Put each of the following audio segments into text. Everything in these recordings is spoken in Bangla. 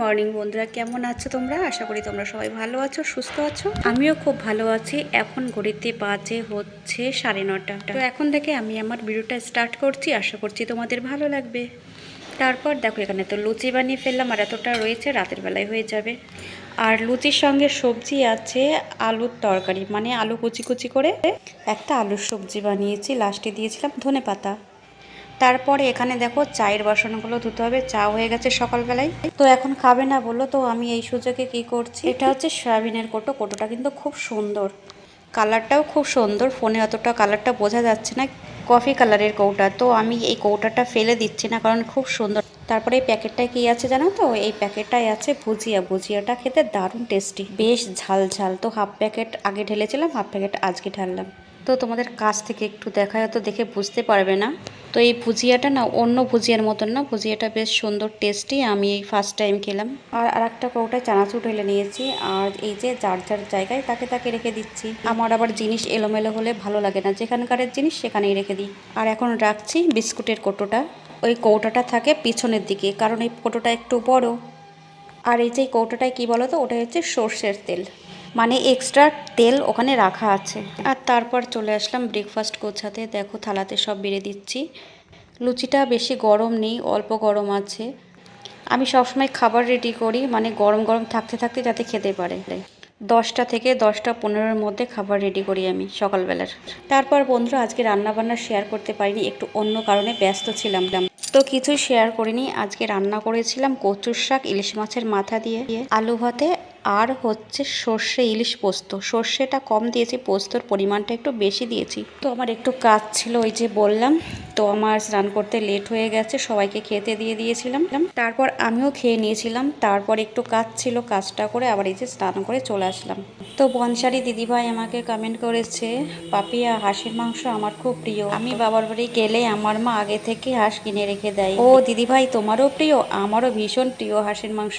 মর্নিং বন্ধুরা, কেমন আছো তোমরা? আশা করি তোমরা সবাই ভালো আছো, সুস্থ আছো। আমিও খুব ভালো আছি। এখন ঘড়িতে বাজে হচ্ছে সাড়ে নটা। তো এখন থেকে আমি আমার ভিডিওটা স্টার্ট করছি। আশা করছি তোমাদের ভালো লাগবে। তারপর দেখো, এখানে তো লুচি বানিয়ে ফেললাম, আর এতটা রয়েছে, রাতের বেলায় হয়ে যাবে। আর লুচির সঙ্গে সবজি আছে আলুর তরকারি। মানে আলু কুচি কুচি করে একটা আলুর সবজি বানিয়েছি। লাস্টে দিয়েছিলাম ধনে পাতা তারপরে এখানে দেখো চায়ের বাসনগুলো ধুতে হবে, চা হয়ে গেছে সকালবেলায়। তো এখন খাবে না বলল, তো আমি এই সুযোগে কি করছি? এটা হচ্ছে সয়াবিনের কোটো, কোটোটা কিন্তু খুব সুন্দর। কালারটাও খুব সুন্দর, ফোনে অতটা কালারটা বোঝা যাচ্ছে না, কফি কালারের কৌটা। তো আমি এই কৌটাটা ফেলে দিচ্ছি না, কারণ খুব সুন্দর। তারপরে এই প্যাকেটটায় কি আছে জানো তো? এই প্যাকেটটায় আছে ভুজিয়া। ভুজিয়াটা খেতে দারুণ টেস্টি, বেশ ঝাল ঝাল। তো হাফ প্যাকেট আগে ঢেলেছিলাম, হাফ প্যাকেট আজকে ঢাললাম। তো তোমাদের কাছ থেকে একটু দেখায় তো দেখে বুঝতে পারবে না। তো এই ভুজিয়াটা না অন্য ভুজিয়ার মতন না, ভুজিয়াটা বেশ সুন্দর টেস্টি আমি এই ফার্স্ট টাইম খেলাম। আর আর একটা কৌটায় চানাচুর ঢেলে নিয়েছি, আর এই যে যার যার জায়গায় তাকে তাকে রেখে দিচ্ছি। আমার আবার জিনিস এলোমেলো হলে ভালো লাগে না, যেখানকারের জিনিস সেখানেই রেখে দিই। আর এখন রাখছি বিস্কুটের কোটোটা। ওই কৌটাটা থাকে পিছনের দিকে, কারণ এই কোটোটা একটু বড়। আর এই যে কৌটোটায় কী বলো তো ওটা হচ্ছে সর্ষের তেল। মানে এক্সট্রা তেল ওখানে রাখা আছে। আর তারপর চলে আসলাম ব্রেকফাস্ট গোছাতে। দেখো থালাতে সব বেড়ে দিচ্ছি। লুচিটা বেশি গরম নেই, অল্প গরম আছে। আমি সবসময় খাবার রেডি করি মানে গরম গরম থাকতে থাকতে যাতে খেতে পারে। দশটা থেকে দশটা পনেরোর মধ্যে খাবার রেডি করি আমি সকালবেলার। তারপর বন্ধুরা, আজকে রান্না বান্না শেয়ার করতে পারিনি, একটু অন্য কারণে ব্যস্ত ছিলাম। তো কিছুই শেয়ার করিনি, আজকে রান্না করেছিলাম কচুর শাক, ইলিশ মাছের মাথা দিয়ে। আলু ভাতে আর হচ্ছে সর্ষে ইলিশ পোস্ত। সর্ষেটা কম দিয়েছি, পোস্তর পরিমাণটা একটু বেশি দিয়েছি। তো আমার একটু কাজ ছিল, ওই যে বললাম তো আমার স্নান করতে লেট হয়ে গেছে, সবাইকে খেতে দিয়ে দিয়েছিলাম। তারপর আমিও খেয়ে নিয়েছিলাম, তারপর একটু কাজ ছিল, কাজটা করে আবার এই যে স্নান করে চলে আসলাম। তো বনসারি দিদিভাই আমাকে কমেন্ট করেছে, পাপিয়া, হাঁসের মাংস আমার খুব প্রিয়। আমি বাবার বাড়ি গেলে আমার মা আগে থেকে হাঁস কিনে রেখে দেয়। ও দিদিভাই, তোমারও প্রিয়, আমারও ভীষণ প্রিয় হাঁসের মাংস।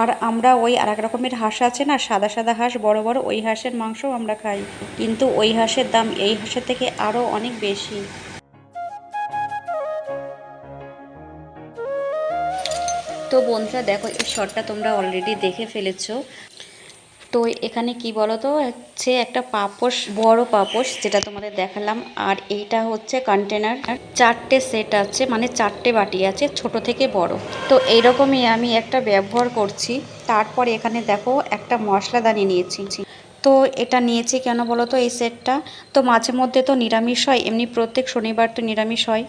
আর আমরা ওই আর রকমের হাঁস আছে না, সাদা সাদা হাঁস, বড় বড়, ওই হাঁসের মাংসও আমরা খাই। কিন্তু ওই হাঁসের দাম এই হাঁসের থেকে আরও অনেক বেশি। তো বন্ধুরা দেখো, এই শটটা তোমরা অলরেডি দেখে ফেলেছো। তো এখানে কি বলো তো হচ্ছে একটা পাপোশ, বড় পাপোশ যেটা তোমাদের দেখালাম, আর এইটা হচ্ছে কন্টেনার চারটে সেট আছে মানে চারটে বাটি আছে, ছোট থেকে বড়। তো এইরকমই আমি একটা ব্যবহার করছি। তারপর এখানে দেখো, একটা মশলাদানি নিয়েছি। তো এটা নিয়েছি কেন বলো তো এই সেটটা তো মাঝে মধ্যে তো নিরামিষ হয়, এমনি প্রত্যেক শনিবার তো নিরামিষ হয়।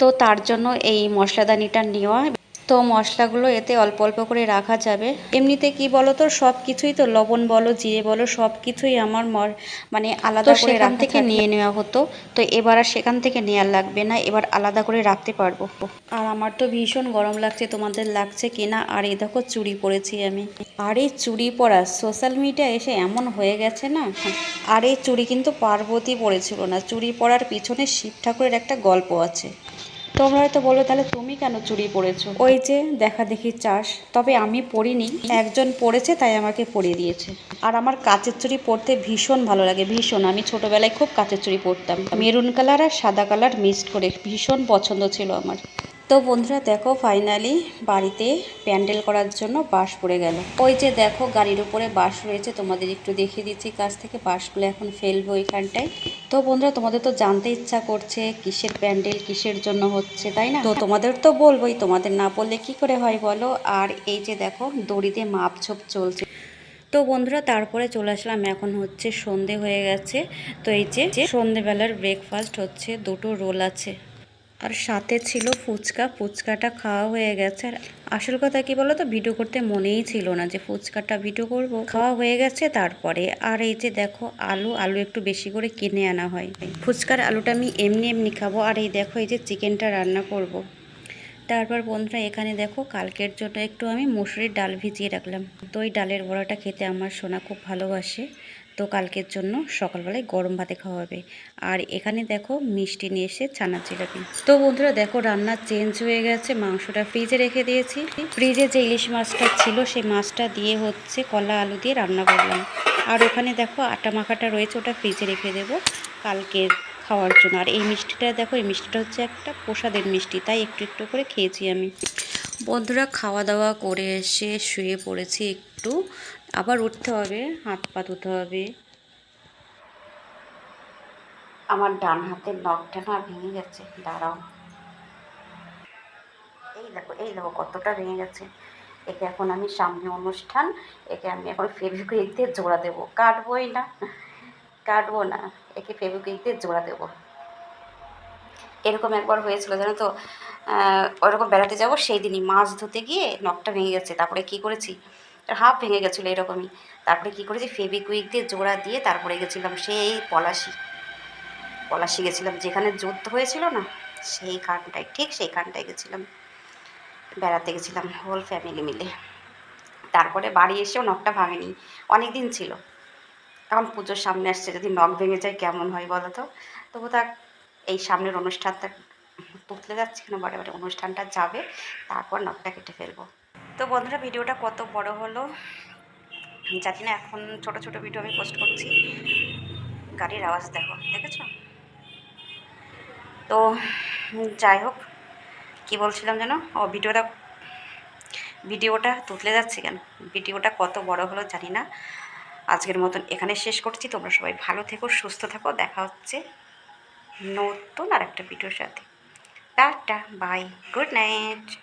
তো তার জন্য এই মশলাদানিটা নেওয়া তো মশলাগুলো এতে অল্প অল্প করে রাখা যাবে। এমনিতে কি বলো তো সব কিছুই তো লবণ বলো জিরে বলো সব কিছুই আমার মানে আলাদা করে সেখান থেকে নিয়ে নেওয়া হতো। তো এবার আর সেখান থেকে নেওয়ার লাগবে না এবার আলাদা করে রাখতে পারব। আর আমার তো ভীষণ গরম লাগছে তোমাদের লাগছে কিনা আর এই দেখো চুড়ি পরেছি আমি। আর এই চুড়ি পরা সোশ্যাল মিডিয়া এসে এমন হয়ে গেছে না? আর এই চুড়ি কিন্তু পার্বতী পরেছিল না চুড়ি পরার পিছনে শিব ঠাকুরের একটা গল্প আছে। তোমরা হয়তো বলো, তাহলে তুমি কেন চুরি পড়েছো ওই যে, দেখা দেখি চাষ। তবে আমি পড়িনি। একজন পড়েছে, তাই আমাকে পরিয়ে দিয়েছে। আর আমার কাচের চুরি পরতে ভীষণ ভালো লাগে, ভীষণ। আমি ছোটবেলায় খুব কাচের চুরি পরতাম মেরুন কালার আর সাদা কালার মিক্সড করে ভীষণ পছন্দ ছিল আমার। তো বন্ধুরা দেখো ফাইনালি বাড়িতে প্যান্ডেল করার জন্য বাঁশ পড়ে গেল। ওই যে দেখো, গাড়ির উপরে বাঁশ রয়েছে, তোমাদের একটু দেখিয়ে দিচ্ছি কাছ থেকে, বাঁশগুলো এখন ফেলব ওইখানটায় তো বন্ধুরা, তোমাদের তো জানতে ইচ্ছা করছে, কিসের প্যান্ডেল, কিসের জন্য হচ্ছে, তাই না? তো তোমাদের তো বলবোই, তোমাদের না বললে কি করে হয় বলো? আর এই যে দেখো, দড়িতে মাপঝোপ চলছে। তো বন্ধুরা, তারপরে চলে আসলাম, এখন হচ্ছে সন্ধে হয়ে গেছে। তো এই যে, সন্ধেবেলার ব্রেকফাস্ট হচ্ছে, দুটো রোল আছে। আর সাথে ছিল ফুচকা। ফুচকাটা খাওয়া হয়ে গেছে। আর আসল কথা কি বলো তো ভিডিও করতে মনেই ছিল না যে ফুচকাটা ভিডিও করব। খাওয়া হয়ে গেছে তারপরে। আর এই যে দেখো আলু আলু একটু বেশি করে কিনে আনা হয়। ফুচকার আলুটা আমি এমনি এমনি খাব। আর এই দেখো, এই যে চিকেনটা রান্না করব। তারপর বন্ধুরা, এখানে দেখো কালকের জন্য একটু আমি মুসুরির ডাল ভিজিয়ে রাখলাম। তো ওই ডালের বড়াটা খেতে আমার সোনা খুব ভালোবাসে। তো কালকের জন্য সকালবেলায় গরম ভাতে খাওয়া হবে। আর এখানে দেখো মিষ্টি নিয়ে এসে ছানা জিলাপি। তো বন্ধুরা দেখো রান্না চেঞ্জ হয়ে গেছে, মাংসটা ফ্রিজে রেখে দিয়েছি। ফ্রিজে যে ইলিশ মাছটা ছিল, সেই মাছটা দিয়ে হচ্ছে কলা আলু দিয়ে রান্না করলাম। আর ওখানে দেখো আটা মাখাটা রয়েছে, ওটা ফ্রিজে রেখে দেবো কালকে খাওয়ার জন্য। আর এই মিষ্টিটা দেখো, এই মিষ্টিটা হচ্ছে একটা প্রসাদের মিষ্টি, তাই একটু একটু করে খেয়েছি আমি। বন্ধুরা খাওয়া দাওয়া করে এসে শুয়ে পড়েছি একটু। আবার উঠতে হবে, হাত পা ধুতে হবে। আমার ডান হাতের নখটা না ভেঙে যাচ্ছে দাঁড়াও। এই দেখো এই দেখো কতটা ভেঙে গেছে। একে এখন আমি সামনে অনুষ্ঠান, একে আমি এখন ফেভিকুইক দিয়ে জোড়া দেবো। কাটবোই না, কাটবো না, একে ফেভিকুইক দিয়ে জোড়া দেবো। এরকম একবার হয়েছিল জানো তো ওরকম বেড়াতে যাব সেই দিনই মাছ ধুতে গিয়ে নখটা ভেঙে গেছে। তারপরে কি করেছি? হাফ ভেঙে গেছিল এরকমই। তারপরে কি করেছি? ফেবিকুইক দিয়ে জোড়া দিয়ে তারপরে গেছিলাম সেই পলাশি। পলাশি গেছিলাম, যেখানে যুদ্ধ হয়েছিল না সেইখানটায় ঠিক সেইখানটায় গেছিলাম। বেড়াতে গেছিলাম হোল ফ্যামিলি মিলে। তারপরে বাড়ি এসেও নখটা ভাঙেনি। অনেক দিন ছিল। এখন পুজোর সামনে আসছে, যদি নখ ভেঙে যায় কেমন হয় বলো তো? তবু তা এই সামনের অনুষ্ঠানটা তুতলে যাচ্ছে কেন? বারে বারে অনুষ্ঠানটা যাবে, তারপর নখটা কেটে ফেলব। তো বন্ধুরা, ভিডিওটা কত বড় হলো জানি না, এখন ছোট ছোট ভিডিও আমি পোস্ট করছি। গাড়ির আওয়াজ দেখো, দেখেছ? তো যাই হোক, কি বলছিলাম যেন? ও, ভিডিওটা ভিডিওটা তুতলে যাচ্ছে কেন? ভিডিওটা কত বড় হলো জানি না। আজকের মতন এখানে শেষ করছি। তোমরা সবাই ভালো থেকো, সুস্থ থাকো। দেখা হচ্ছে নতুন আর একটা ভিডিওর সাথে। Bye. Good night.